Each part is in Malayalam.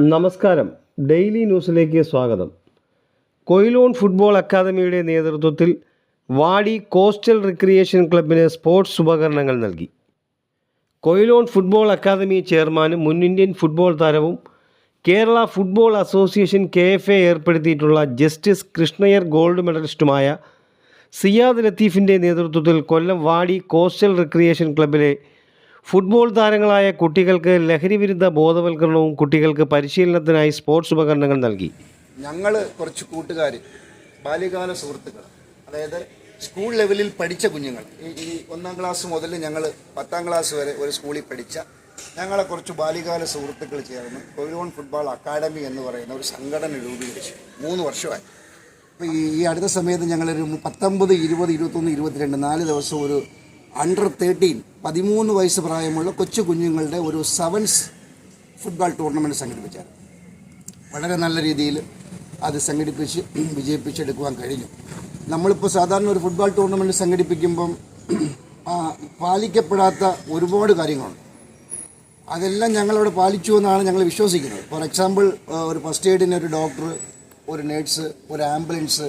നമസ്കാരം. ഡെയിലി ന്യൂസിലേക്ക് സ്വാഗതം. കൊയിലോൺ ഫുട്ബോൾ അക്കാദമിയുടെ നേതൃത്വത്തിൽ വാടി കോസ്റ്റൽ റിക്രിയേഷൻ ക്ലബിന് സ്പോർട്സ് ഉപകരണങ്ങൾ നൽകി. കൊയിലോൺ ഫുട്ബോൾ അക്കാദമി ചെയർമാനും മുൻ ഇന്ത്യൻ ഫുട്ബോൾ താരവും Kerala football association K F A ഏർപ്പെടുത്തിയിട്ടുള്ള justice Krishna Iyer gold മെഡലിസ്റ്റുമായ സിയാദ് ലത്തീഫിന്റെ നേതൃത്വത്തിൽ കൊല്ലം വാടി കോസ്റ്റൽ റിക്രിയേഷൻ ക്ലബിലെ ഫുട്ബോൾ താരങ്ങളായ കുട്ടികൾക്ക് ലഹരിവിരുദ്ധ ബോധവൽക്കരണവും കുട്ടികൾക്ക് പരിശീലനത്തിനായി സ്പോർട്സ് ഉപകരണങ്ങൾ നൽകി. ഞങ്ങൾ കുറച്ച് കൂട്ടുകാർ ബാല്യകാല സുഹൃത്തുക്കൾ അതായത് സ്കൂൾ ലെവലിൽ പഠിച്ച കുഞ്ഞുങ്ങൾ. ഈ ഒന്നാം ക്ലാസ് മുതൽ ഞങ്ങൾ പത്താം ക്ലാസ് വരെ ഒരു സ്കൂളിൽ പഠിച്ച ഞങ്ങളെ കുറച്ച് ബാല്യകാല സുഹൃത്തുക്കൾ ചേർന്ന് കൊയിലോൺ ഫുട്ബോൾ അക്കാഡമി എന്ന് പറയുന്ന ഒരു സംഘടന രൂപീകരിച്ചു. മൂന്ന് വർഷമായി. അപ്പോൾ ഈ ഈ അടുത്ത സമയത്ത് ഞങ്ങളൊരു പത്തൊമ്പത് ഇരുപത് ഇരുപത്തൊന്ന് ഇരുപത്തിരണ്ട് നാല് ദിവസം ഒരു അണ്ടർ തേർട്ടീൻ പതിമൂന്ന് വയസ്സ് പ്രായമുള്ള കൊച്ചു കുഞ്ഞുങ്ങളുടെ ഒരു സെവൻസ് ഫുട്ബോൾ ടൂർണമെന്റ് സംഘടിപ്പിച്ചായിരുന്നു വളരെ നല്ല രീതിയിൽ അത് സംഘടിപ്പിച്ച് വിജയിപ്പിച്ചെടുക്കുവാൻ കഴിഞ്ഞു. നമ്മളിപ്പോൾ സാധാരണ ഒരു ഫുട്ബോൾ ടൂർണമെന്റ് സംഘടിപ്പിക്കുമ്പം പാലിക്കപ്പെടാത്ത ഒരുപാട് കാര്യങ്ങളുണ്ട്. അതെല്ലാം ഞങ്ങളവിടെ പാലിച്ചു എന്നാണ് ഞങ്ങൾ വിശ്വസിക്കുന്നത്. ഫോർ എക്സാമ്പിൾ ഒരു ഫസ്റ്റ് എയ്ഡിന് ഒരു ഡോക്ടർ ഒരു നേഴ്സ് ഒരു ആംബുലൻസ്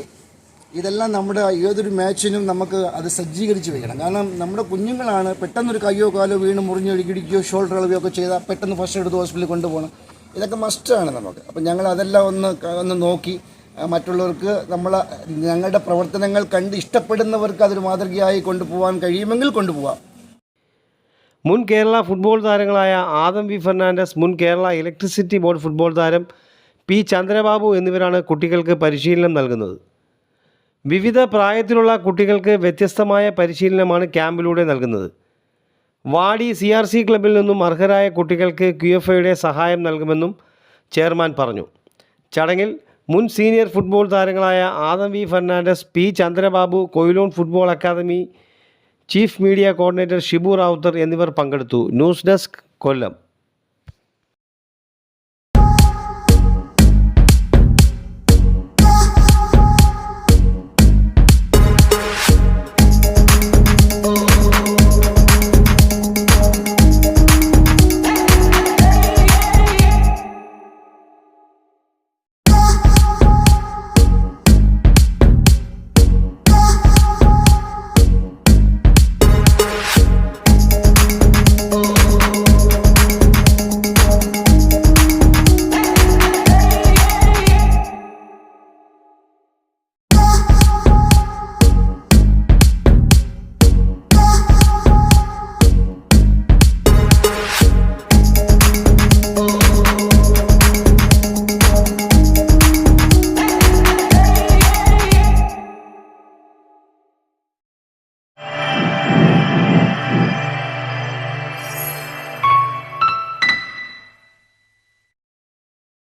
ഇതെല്ലാം നമ്മുടെ ഏതൊരു മാച്ചിനും നമുക്ക് അത് സജ്ജീകരിച്ച് വെക്കണം. കാരണം നമ്മുടെ കുഞ്ഞുങ്ങളാണ് പെട്ടെന്നൊരു കയ്യോ കാലോ വീണ് മുറിഞ്ഞോ ഇടിക്കുകയോ ഷോൾഡർ ഇളവുകയോ ഒക്കെ ചെയ്താൽ പെട്ടെന്ന് ഫസ്റ്റ് എടുത്ത് ഹോസ്പിറ്റലിൽ കൊണ്ടുപോകണം. ഇതൊക്കെ മസ്റ്റാണ് നമുക്ക്. അപ്പം ഞങ്ങൾ അതെല്ലാം ഒന്ന് ഒന്ന് നോക്കി. മറ്റുള്ളവർക്ക് നമ്മൾ ഞങ്ങളുടെ പ്രവർത്തനങ്ങൾ കണ്ട് ഇഷ്ടപ്പെടുന്നവർക്ക് അതൊരു മാതൃകയായി കൊണ്ടുപോകാൻ കഴിയുമെങ്കിൽ കൊണ്ടുപോകാം മുൻ കേരള ഫുട്ബോൾ താരങ്ങളായ ആദം വി ഫെർണാണ്ടസ് മുൻ കേരള ഇലക്ട്രിസിറ്റി ബോർഡ് ഫുട്ബോൾ താരം പി ചന്ദ്രബാബു എന്നിവരാണ് കുട്ടികൾക്ക് പരിശീലനം നൽകുന്നത്. വിവിധ പ്രായത്തിലുള്ള കുട്ടികൾക്ക് വ്യത്യസ്തമായ പരിശീലനമാണ് ക്യാമ്പിലൂടെ നൽകുന്നത്. വാടി സി ആർ സി ക്ലബിൽ നിന്നും അർഹരായ കുട്ടികൾക്ക് ക്യു എഫ് ഐയുടെ സഹായം നൽകുമെന്നും ചെയർമാൻ പറഞ്ഞു. ചടങ്ങിൽ മുൻ സീനിയർ ഫുട്ബോൾ താരങ്ങളായ Adam V Fernandes P Chandrababu Quilon football academy chief media coordinator Shibu Rawther എന്നിവർ പങ്കെടുത്തു. News desk Kollam.